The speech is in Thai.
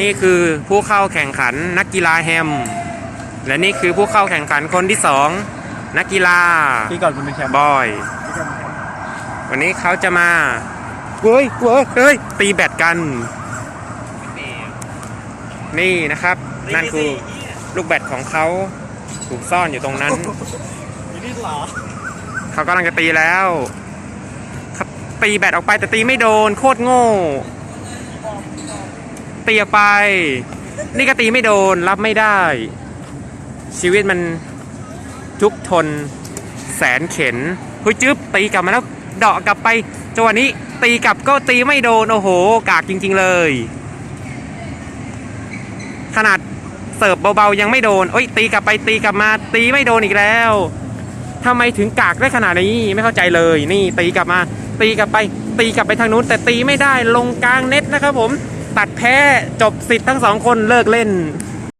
นี่คือผู้เข้าแข่งขันนักกีฬาแฮม และนี่คือผู้เข้าแข่งขันคนที่สองนักกีฬาที่ก่อนมันเป็นแชมป์บอย วันนี้เขาจะมาเว้ยเว้ยเฮ้ยตีแบตกัน นี่นะครับ นั่นคือลูกแบตของเขาถูกซ่อนอยู่ตรงนั้นอยู่ที่หรอเขากำลังจะตีแล้วครับตีแบตออกไปแต่ตีไม่โดนโคตรโง่ ตีออกไป นี่ก็ตีไม่โดนรับไม่ได้ ชีวิตมันทุกทนแสนเข็นเฮ้ยจึ๊บตีกลับมาแล้วเดาะกลับไปจังหวะนี้ตีกลับก็ตีไม่โดน โอ้โห กากจริง ๆ เลย ขนาดเสิร์ฟเบาๆยังไม่โดนเอ้ยตีกลับไปตีกลับมา ตีไม่โดนอีกแล้วทำไมถึงกากได้ขนาดนี้ไม่เข้าใจเลย นี่ตีกลับมา ตีกลับไป ตีกลับไปทางนู้นแต่ตีไม่ได้ลงกลางเน็ตนะครับผม ตัดแพ้จบสิทธิ์ทั้งสองคนเลิกเล่น